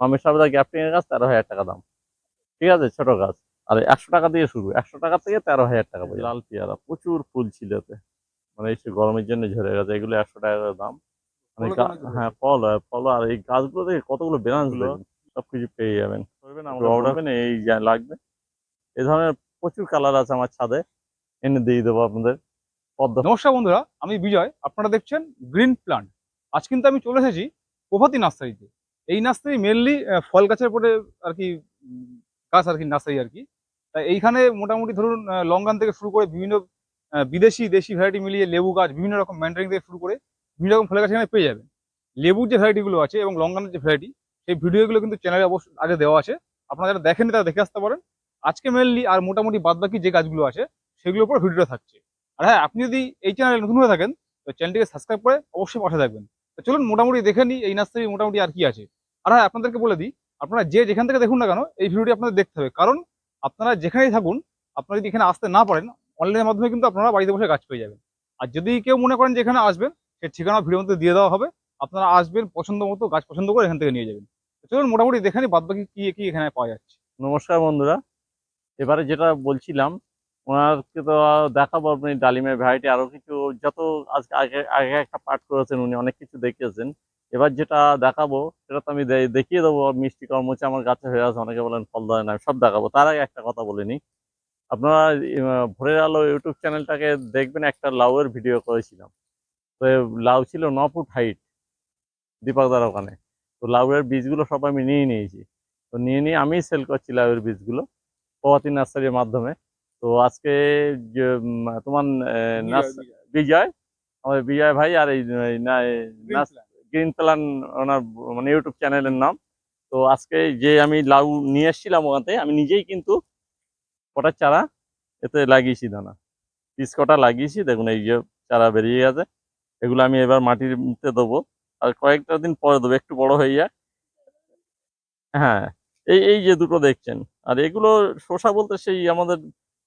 মামের সাবেদা গ্যাপটিং এর গাছ তেরো হাজার টাকা দাম। ঠিক আছে? ছোট গাছ আর একশো টাকা দিয়ে শুরু। একশো টাকা থেকে তেরো হাজার টাকা পর্যন্ত। লাল পেয়ারা। প্রচুর ফুল ছিল এতে। মানে এই গরমের জন্য ঝরে গেছে এগুলো একশো টাকা করে দাম। মানে হ্যাঁ ফল হয়, ফল আর এই গাছগুলো থেকে কতগুলো ব্রাঞ্চ সবকিছু পেয়ে যাবেন। করবেন বলবেন এই লাগবে। এই ধরনের প্রচুর কালার আছে আমার ছাদে। এনে দিয়ে দেবো আপনাদের। পদ্ম। নমস্কার বন্ধুরা আমি বিজয়। আপনারা দেখছেন গ্রিন প্লান্ট আজ কিন্তু আমি চলে এসেছি প্রভাতী নার্সারিতে। এই নার্সারি মেনলি ফল গাছের উপরে আর কি গাছ আর কি নার্সারি আর কি। তাই এইখানে মোটামুটি ধরুন লঙ্গান থেকে শুরু করে বিভিন্ন বিদেশি, দেশি ভ্যারাইটি মিলিয়ে লেবু গাছ, বিভিন্ন রকম ম্যান্ডারিং থেকে শুরু করে বিভিন্ন রকম ফলের গাছ এখানে পেয়ে যাবেন। লেবুর যে ভ্যারাইটিগুলো আছে এবং লঙ্গানের যে ভ্যারাইটি সেই ভিডিওগুলো কিন্তু চ্যানেলে অবশ্যই আগে দেওয়া আছে। আপনারা যারা দেখেননি তারা দেখে আসতে পারেন। আজকে মেনলি আর মোটামুটি বাদবাকি যে গাছগুলো আছে, সেগুলোর উপর ভিডিওটা থাকছে। আর হ্যাঁ আপনি যদি এই চ্যানেলে নতুন হয়ে থাকেন, তো চ্যানেলটিকে সাবস্ক্রাইব করে অবশ্যই পাশে থাকবেন। চলুন মোটামুটি দেখে নিই এই নার্সারি মোটামুটি আর কি আছে। আর হ্যাঁ আপনাদেরকে বলে দিই, আপনারা যে যেখান থেকে দেখুন না কেন, এই ভিডিওটি আপনাদের দেখতে হবে। কারণ আপনারা যেখানেই থাকুন, আপনারা যদি এখানে আসতে না পারেন অনলাইনের মাধ্যমে কিন্তু আপনারা বাড়িতে বসে গাছ পেয়ে যাবেন। আর যদি কেউ মনে করেন যে এখানে আসবেন, সে ঠিকানা ভিডিওর মধ্যে দিয়ে দেওয়া হবে। আপনারা আসবেন পছন্দ মতো গাছ পছন্দ করে এখান থেকে নিয়ে যাবেন। চলুন মোটামুটি দেখে নিই, বাদবাকি কি কি এখানে পাওয়া যাচ্ছে। নমস্কার বন্ধুরা। এবারে যেটা বলছিলাম ওনাকে তো দেখাবো আপনি ডালিমের ভ্যারাইটি আরও কিছু, যত আজকে আগে আগে একটা পাঠ করেছেন উনি অনেক কিছু দেখিয়েছেন। এবার যেটা দেখাবো, সেটা তো আমি দেখিয়ে দেবো মিষ্টি কর্মচে আমার গাছে হয়ে আছে, অনেকে বলেন ফল ধরে না, সব দেখাবো। তার আগে একটা কথা বলে নিই। আপনারা ভোরের আলো ইউটিউব চ্যানেলটাকে দেখবেন, একটা লাউয়ের ভিডিও করেছিলাম। তো লাউ ছিল ন ফুট হাইট দীপকদার ওখানে। তো লাউয়ের বীজগুলো সব আমি নিয়ে নিয়েছি। তো নিয়ে নিয়ে আমি সেল করছি লাউয়ের বীজগুলো, প্রভাতী নার্সারির মাধ্যমে। তো আজকে যে, তোমার বিজয় আমাদের বিজয় ভাই আর এই গ্রিন প্ল্যান। ওনার মানে ইউটিউব চ্যানেলের নাম। তো আজকে যে আমি লাউ নিয়ে এসেছিলাম ওখানে আমি নিজেই কিন্তু কটার চারা এতে লাগিয়েছি দানা। পিস কটা লাগিয়েছি দেখুন এই যে চারা বেরিয়ে গেছে। এগুলো আমি এবার মাটির মধ্যে দেবো। আর কয়েকটা দিন পরে দেবো একটু বড় হয়ে যায় হ্যাঁ এই এই যে দুটো দেখছেন। আর এগুলো শসা বলতে সেই আমাদের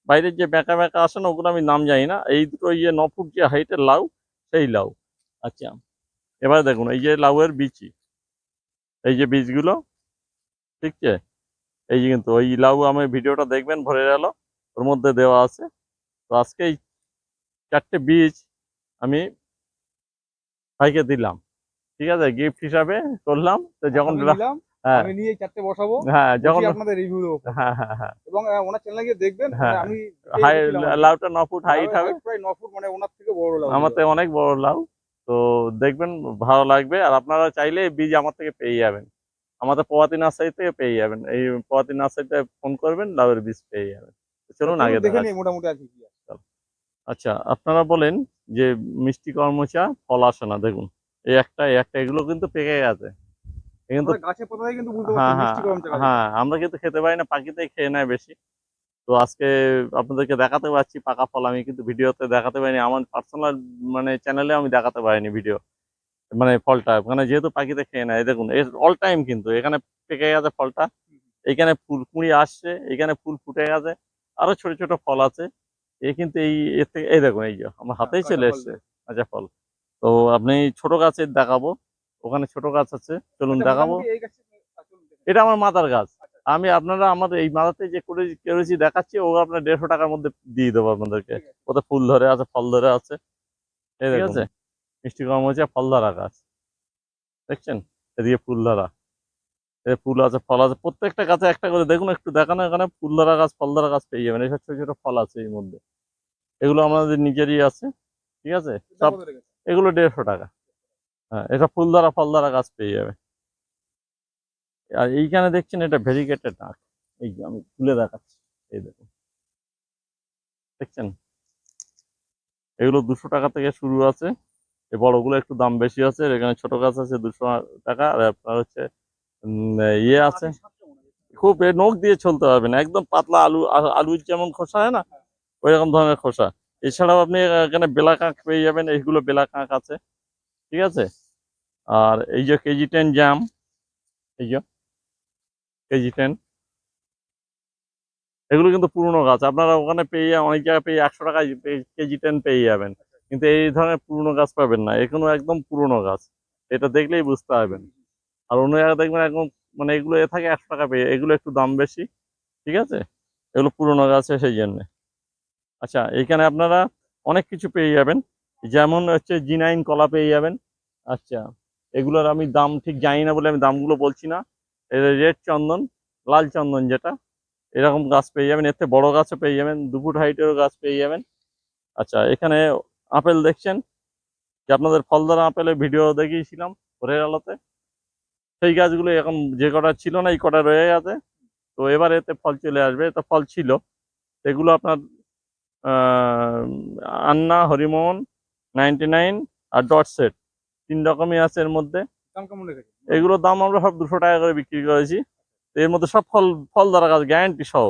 বাইরের যে বেঁকা বেঁকা আসে না ওগুলো আমি নাম জানি না। এই দুটো এই যে ন ফুট যে হাইটের লাউ সেই লাউ। আচ্ছা এবার দেখুন এই যে লাউয়ের বিচি এই যে বীজগুলো ঠিক আছে এই যে কিন্তু ওই লাউ আমি ভিডিওটা দেখবেন ভরে গেল ওর মধ্যে দেওয়া আছে। তো আজকে এই চারটে বীজ আমি ভাইকে দিলাম। ঠিক আছে গিফট হিসাবে করলাম। তো যখন আমি হ্যাঁ। আমি নিয়ে চারটে বসাবো হ্যাঁ যখন আপনাদের রিভিউ দেবো। হ্যাঁ হ্যাঁ এবং ওনার চ্যানেলে গিয়ে দেখবেন মানে আমি হাই। লাউটা ন ফুট হাইট হবে। প্রায় ন ফুট মানে ওনার থেকে বড় লাউ। আমার থেকে অনেক বড় লাউ। তো দেখবেন ভালো লাগবে। আর আপনারা চাইলে বীজ আমার থেকে পেয়ে যাবেন। আমাদের প্রভাতী নার্সারি থেকে পেয়ে যাবেন। এই প্রভাতী নার্সারিতে ফোন করবেন লাউয়ের বীজ পেয়ে যাবেন। চলুন আগে দেখে মোটামুটি আর কি কি আচ্ছা আপনারা বলেন যে মিষ্টি কর্মচা ফল আসে না দেখুন। এই একটা এই একটা এগুলো কিন্তু পেকে গেছে। কিন্তু আমরা গাছের পাতায় কিন্তু বুঝতে হ্যাঁ হ্যাঁ হ্যাঁ আমরা কিন্তু খেতে পারি না পাখিতেই খেয়ে নেয় বেশি। তো আজকে আপনাদেরকে দেখাতে পারছি পাকা ফল আমি কিন্তু ভিডিওতে দেখাতে পারিনি আমার পার্সোনাল মানে চ্যানেলে আমি দেখাতে পারিনি ভিডিও মানে ফলটা মানে যেহেতু পাখিতে খেয়ে নেয়। এই দেখুন এর অল টাইম কিন্তু এখানে পেকে গেছে ফলটা এইখানে ফুল কুঁড়ি আসছে এখানে ফুল ফুটে গেছে আরও ছোট ছোট ফল আছে। এ কিন্তু এই এর থেকে এই দেখুন এই যে আমার হাতেই চলে ফল এসছে কাঁচা ফল। তো আপনি ছোট গাছের দেখাবো ওখানে ছোট গাছ আছে চলুন আচ্ছা, দেখাবো। আচ্ছা। এটা আমার মাদার গাছ। আমি আপনারা আমাদের এই মাথাতে যে করে করেছি দেখাচ্ছি ও আপনার দেড়শো টাকার মধ্যে দিয়ে দেবো আপনাদেরকে। ওতে ফুল ধরে আছে ফল ধরে আছে। ঠিক আছে। মিষ্টি কম হচ্ছে ফল ধরা গাছ। দেখছেন? এদিকে ফুল ধরা। এ ফুল আছে ফল আছে প্রত্যেকটা গাছে একটা করে। দেখুন একটু দেখানো এখানে ফুল ধরা গাছ ফল ধরা গাছ পেয়ে যাবেন। এইসব ছোট ছোট ফল আছে এর মধ্যে। এগুলো আমাদের নিজেরই আছে ঠিক আছে? সব এগুলো দেড়শো টাকা। হ্যাঁ এটা ফুল দ্বারা ফল ধরা গাছ পেয়ে যাবে। আর এইখানে দেখছেন এটা ভেরিগেটেড ডাক এই আমি খুলে দেখাচ্ছি, এই দেখুন। দেখছেন? এগুলো দুশো টাকা থেকে শুরু আছে। এই বড়গুলো একটু দাম বেশি আছে এখানে ছোট গাছ আছে দুশো টাকা, আর আপনার হচ্ছে ইয়ে আছে। হয়। খুব নখ দিয়ে চলতে পারবেন একদম পাতলা আলু আলুর যেমন খোসা, হয় না? ওই রকম ধরনের খোসা। এছাড়াও আপনি এখানে বেলা কাঁক পেয়ে যাবেন এইগুলো বেলা কাঁক আছে। ঠিক আছে? আর এই যে কেজি টেন জাম এই যে কেজি টেন এগুলো কিন্তু পুরনো গাছ। আপনারা ওখানে পেয়ে অনেক জায়গায় পেয়ে একশো টাকায় কেজি টেন পেয়ে যাবেন। কিন্তু এই ধরনের পুরনো গাছ পাবেন না এখনও একদম পুরনো গাছ। এটা দেখলেই বুঝতে পারবেন। আর অন্য জায়গায় দেখবেন একদম মানে এগুলো এ থাকে একশো টাকা পেয়ে, এগুলো একটু দাম বেশি, ঠিক আছে? এগুলো পুরোনো গাছে সেই জন্যে। আচ্ছা এখানে আপনারা অনেক কিছু পেয়ে যাবেন। যেমন হচ্ছে জিনাইন কলা পেয়ে যাবেন। আচ্ছা। এগুলোর আমি দাম ঠিক জানি না বলে আমি দামগুলো বলছি না। রেড চন্দন, লাল চন্দন যেটা, এরকম গাছ পেয়ে যাবেন। এতে বড় গাছও পেয়ে যাবেন দু ফুট হাইটেরও গাছ পেয়ে যাবেন। আচ্ছা এখানে আপেল দেখছেন? যে আপনাদের ফলদার আপেলের ভিডিও দেখিয়েছিলাম ভোরের আলোতে। সেই গাছগুলো এখন যে কটা ছিল না, এই কটা রয়ে গেছে তো এবার এতে ফল চলে আসবে। এতে ফল ছিল। এগুলো আপনার আন্না, হরিমোহন নাইনটি নাইন আর ডট সেট। তিন রকমই আছে এর মধ্যে। এগুলোর দাম আমরা সব দুশো টাকা করে বিক্রি করেছি। এর মধ্যে সব ফল ফল দ্বারা গাছ গ্যারান্টি সহ।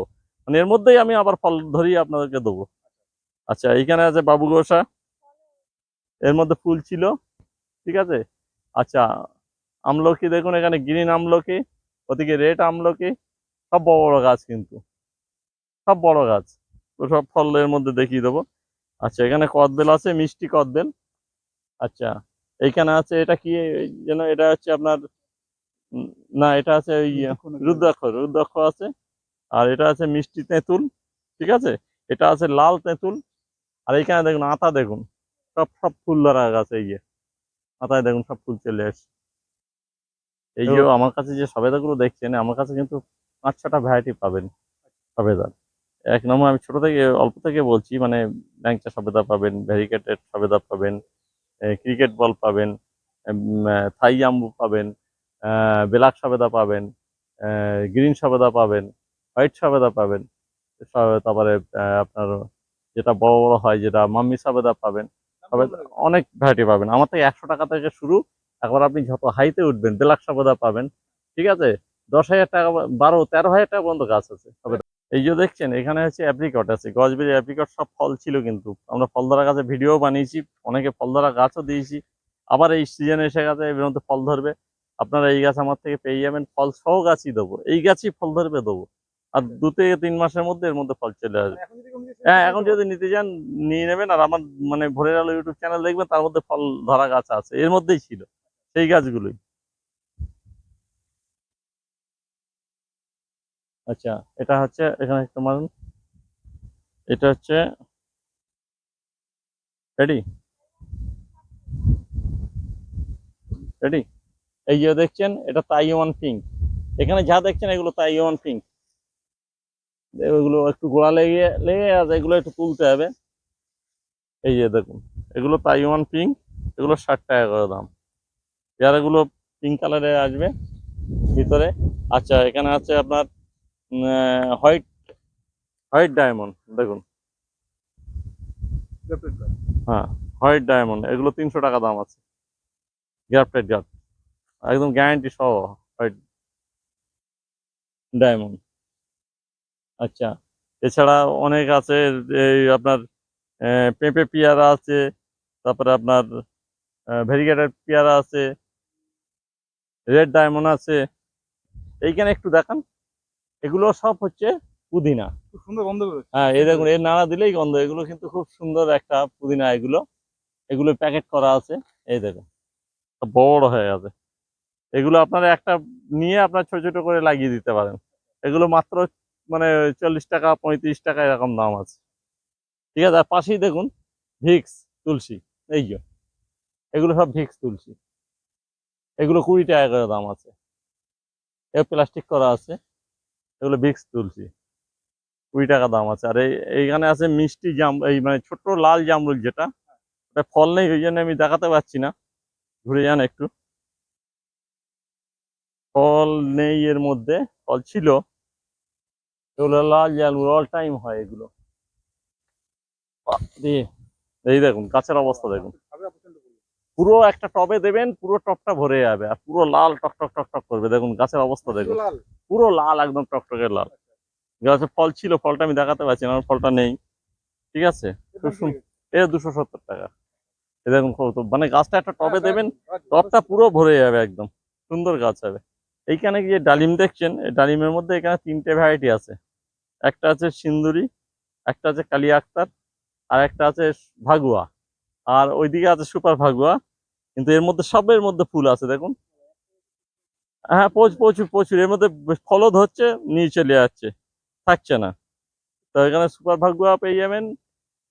মানে এর মধ্যেই আমি আবার ফল ধরিয়ে আপনাদেরকে দেবো। আচ্ছা এইখানে আছে বাবু গোসা। এর মধ্যে ফুল ছিল ঠিক আছে? আচ্ছা আমলকি দেখুন এখানে গ্রিন আমলকি ওদিকে রেড আমলকি সব বড় বড় গাছ কিন্তু। সব বড় গাছ। তো সব ফল এর মধ্যে দেখিয়ে দেবো। আচ্ছা এখানে কদবেল আছে মিষ্টি কদবেল। আচ্ছা এইখানে আছে এটা কি যেন এটা হচ্ছে আপনার না এটা আছে ওই রুদ্রাক্ষ রুদ্রাক্ষ আছে আর এটা আছে মিষ্টি তেঁতুল ঠিক আছে? এটা আছে লাল তেঁতুল আর এইখানে দেখুন আতা দেখুন সব সব ফুল ধরা গাছে এই যে। আতায় দেখুন সব ফুল চলে আসছে। এই যে আমার কাছে যে সবেদাগুলো দেখছেন আমার কাছে কিন্তু পাঁচ ছটা ভ্যারাইটি পাবেন সবেদার এক নম্বর আমি ছোট থেকে অল্প থেকে বলছি মানে ল্যাংচা সবেদা পাবেন ভ্যারিকেটেড সবেদা পাবেন ক্রিকেট বল পাবেন থাই জাম্বু পাবেন ব্ল্যাক সবেদা পাবেন গ্রিন সবেদা পাবেন, হোয়াইট সবেদা পাবেন তারপরে আপনার যেটা বড় বড় হয়, যেটা মাম্মি সবেদা পাবেন অনেক ভ্যারাইটি পাবেন। আমার থেকে একশো টাকা থেকে শুরু, একবার আপনি যত হাইতে উঠবেন ব্ল্যাক সবেদা পাবেন, ঠিক আছে? দশ হাজার টাকা বারো, তেরো হাজার টাকা পর্যন্ত গাছ আছে এই যে দেখছেন এখানে হচ্ছে অ্যাপ্রিকট আছে গজবেরি অ্যাপ্রিকট সব ফল ছিল কিন্তু। আমরা ফল ধরা গাছে ভিডিও বানিয়েছি অনেকে ফল ধরা গাছও দিয়েছি। আবার এই সিজন এসে গেছে এর মধ্যে ফল ধরবে। আপনারা এই গাছ আমার থেকে পেয়ে যাবেন ফল সহ গাছই দেবো। এই গাছই ফল ধরবে দেবো। আর দু থেকে তিন মাসের মধ্যে এর মধ্যে ফল চলে আসবে। হ্যাঁ এখন যদি নিতে চান নিয়ে নেবেন। আর আমার মানে ভোরের আলো ইউটিউব চ্যানেল দেখবেন তার মধ্যে ফল ধরা গাছ আছে। এর মধ্যেই ছিল সেই গাছগুলোই। আচ্ছা এটা হচ্ছে এখানে একটা মারুন এটা হচ্ছে রেডি রেডি এই যে দেখছেন, এটা তাইওয়ান পিঙ্ক এখানে যা দেখছেন, এগুলো তাইওয়ান পিঙ্ক এগুলো একটু গোড়া লেগে লেগে আছে, এগুলো একটু তুলতে হবে। এই যে দেখুন, এগুলো তাইওয়ান পিঙ্ক এগুলো ষাট টাকা করে দাম। যার এগুলো পিঙ্ক কালারে আসবে, ভিতরে। আচ্ছা এখানে আছে আপনার হোয়াইট হোয়াইট ডায়মন্ড, দেখুন। হ্যাঁ হোয়াইট ডায়মন্ড, এগুলো তিনশো টাকা দাম আছে। গ্রাফটেড গাছ একদম গ্যারান্টি সহ হোয়াইট ডায়মন্ড। আচ্ছা এছাড়া অনেক আছে, এই আপনার পেঁপে পেয়ারা আছে, তারপরে আপনার ভেরিগেটেড পেয়ারা আছে, রেড ডায়মন্ড আছে। এইখানে একটু দেখান। এগুলো সব হচ্ছে পুদিনা। খুব সুন্দর গন্ধ হ্যাঁ এই দেখুন এর নাড়া দিলেই গন্ধ এগুলো কিন্তু খুব সুন্দর একটা পুদিনা এগুলো। এগুলো প্যাকেট করা আছে এই দেখুন বড় হয়ে গেছে। এগুলো আপনারা একটা নিয়ে আপনার ছোট ছোট করে লাগিয়ে দিতে পারেন। এগুলো মাত্র মানে চল্লিশ টাকা পঁয়ত্রিশ টাকা এরকম দাম আছে। ঠিক আছে আর পাশেই দেখুন ভিক্স তুলসী এই যে। এগুলো সব ভিক্স তুলসী। এগুলো কুড়ি টাকা করে দাম আছে। এ প্লাস্টিক করা আছে। এগুলো ভিক্স তুলসী কুড়ি টাকা দাম আছে। আর এই, এইখানে আছে মিষ্টি জাম, এই মানে ছোট্ট লাল জামরুল যেটা, ওটা ফল নেই, ওই জন্য আমি দেখাতে পারছি না। ঘুরে যান একটু। ফল নেই এর মধ্যে, ফল ছিল। এগুলো লাল জামরুল অল টাইম হয় এগুলো। এই দেখুন, গাছের অবস্থা দেখুন। পুরো একটা টবে দেবেন, পুরো টপটা ভরে যাবে, আর পুরো লাল টক টক টক টক করবে। দেখুন, গাছের অবস্থা দেখুন। পুরো লাল একদম টকটকে লাল। গাছে ফল ছিল ফলটা আমি দেখাতে পারছি না আমার ফলটা নেই। ঠিক আছে? এটা দুশো সত্তর টাকা। এ দেখুন মানে গাছটা একটা টবে দেবেন টবটা পুরো ভরে যাবে একদম। সুন্দর গাছ হবে। এইখানে যে ডালিম দেখছেন? এই ডালিমের মধ্যে এখানে তিনটে ভ্যারাইটি আছে। একটা আছে সিন্দুরি একটা আছে কালী আক্তার আর একটা আছে ভাগুয়া। আর ওইদিকে আছে সুপার ভাগুয়া। কিন্তু এর মধ্যে সবের মধ্যে ফুল আছে দেখুন। হ্যাঁ প্রচুর প্রচুর প্রচুর। এর মধ্যে ফলও ধরছে নিয়ে চলে যাচ্ছে। থাকছে না। তো এখানে সুপার ভাগুয়া পেয়ে যাবেন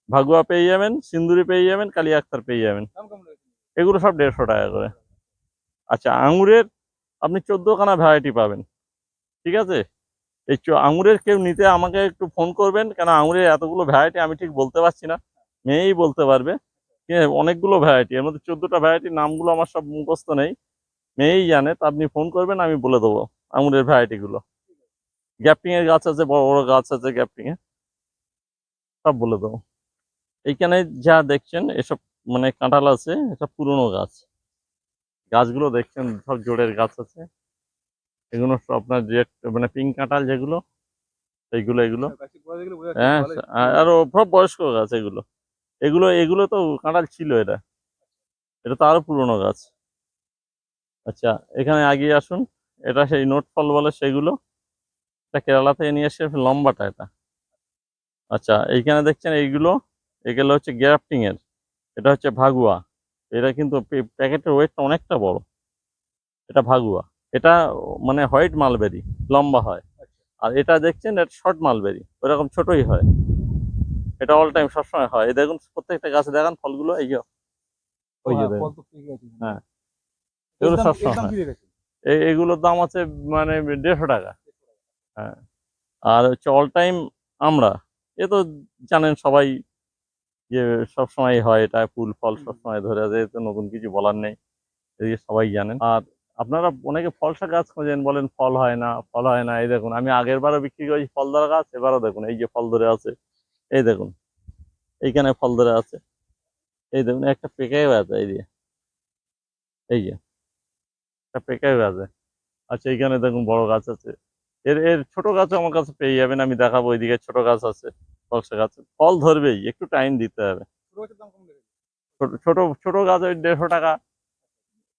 ভাগুয়া পেয়ে যাবেন সিন্দুরি পেয়ে যাবেন কালী আক্তার পেয়ে যাবেন। এগুলো সব দেড়শো টাকা করে। আচ্ছা আঙুরের আপনি চোদ্দোখানা ভ্যারাইটি পাবেন। ঠিক আছে? এই চ- আঙুরের কেউ নিতে আমাকে একটু ফোন করবেন কেন আঙুরের এতগুলো ভ্যারাইটি আমি ঠিক বলতে পারছি না। মেয়েই বলতে পারবে। ঠিক আছে? অনেকগুলো ভ্যারাইটি এর মধ্যে চোদ্দোটা ভ্যারাইটির নামগুলো আমার সব মুখস্থ নেই। মেয়েই জানে, তো আপনি ফোন করবেন, আমি বলে দেবো আঙুরের ভ্যারাইটিগুলো গ্যাপটিং এর গাছ আছে, বড় বড় গাছ আছে গ্যাপটিং এ। সব বলে দেবো। এইখানে যা দেখছেন, এসব মানে কাঁঠাল আছে এটা পুরনো গাছ। গাছগুলো দেখছেন, সব জোড়ের গাছ আছে। এগুলো সব আপনার যে মানে পিঙ্ক কাঁঠাল যেগুলো, এইগুলো, এগুলো। হ্যাঁ। আরও সব বয়স্ক গাছ এগুলো। এগুলো এগুলো তো কাঁঠাল ছিল এটা। এটা তো আরও পুরনো গাছ। আচ্ছা এখানে আগিয়ে আসুন। এটা সেই নোট ফল বলে সেগুলো। এটা কেরালা থেকে নিয়ে এসে লম্বাটা এটা। আচ্ছা এইখানে দেখছেন এইগুলো এগুলো হচ্ছে গ্রাফটিং এর। এটা হচ্ছে ভাগুয়া। এটা কিন্তু প্যাকেটের ওয়েটটা অনেকটা বড়। এটা ভাগুয়া। এটা মানে হোয়াইট মালবেরি লম্বা হয়। আর এটা দেখছেন এটা শর্ট মালবেরি। ওরকম ছোটই হয়। এটা অল টাইম সবসময় হয়। এই দেখুন প্রত্যেকটা গাছে দেখান ফলগুলো এই যে হ্যাঁ, এগুলো সবসময় এগুলোর দাম আছে মানে দেড়শো টাকা। হ্যাঁ। আর হচ্ছে অল টাইম আমরা এ তো জানেন সবাই যে সবসময় হয় এটা ফুল ফল সবসময় ধরে আছে এতে নতুন কিছু বলার নেই এদিকে সবাই জানেন। আর আপনারা অনেকে ফলসা গাছ খোঁজেন বলেন ফল হয় না ফল হয় না এই দেখুন আমি আগের বারও বিক্রি করেছি ফল ধরা গাছ এবারও দেখুন এই যে ফল ধরে আছে এই দেখুন এইখানে ফল ধরে আছে এই দেখুন একটা পেকেও আছে এই দিয়ে এই যে। একটা পেকেও আছে আচ্ছা এইখানে দেখুন বড় গাছ আছে। এর এর ছোট গাছও আমার কাছে পেয়ে যাবেন আমি দেখাবো ওইদিকে ছোট গাছ আছে ফলসা গাছ ফল ধরবেই একটু টাইম দিতে হবে। ছোট? ছোট ছোট ছোট গাছ ওই দেড়শো টাকা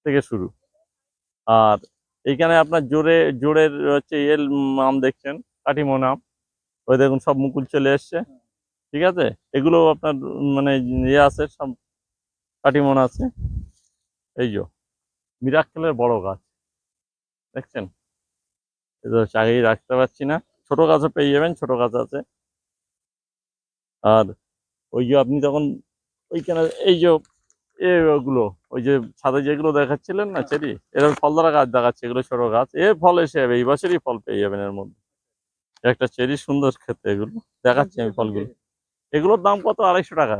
থেকে শুরু। আর এইখানে আপনার জোরে জোরের হচ্ছে এল আম দেখছেন কাটিমন আম ওই দেখুন সব মুকুল চলে এসছে। ঠিক আছে? এগুলো আপনার মানে ইয়ে আছে সব কাটিমন আছে। এই যে। মিরাক্কেলের বড় গাছ। দেখছেন? চাগিয়ে রাখতে পারছি না। ছোট গাছও পেয়ে যাবেন, ছোট গাছ আছে। আর ওই যে আপনি তখন ওইখানে এই যে এগুলো ওই যে ছাদে যেগুলো দেখাচ্ছিলেন না, চেরি? এরকম ফল ধরা গাছ দেখাচ্ছে, এগুলো ছোট গাছ। এ ফল এসে যাবে, এই বছরই ফল পেয়ে যাবেন এর মধ্যে। একটা চেরি সুন্দর খেতে এগুলো। দেখাচ্ছি আমি ফলগুলো। এগুলোর দাম কত? আড়াইশো টাকা।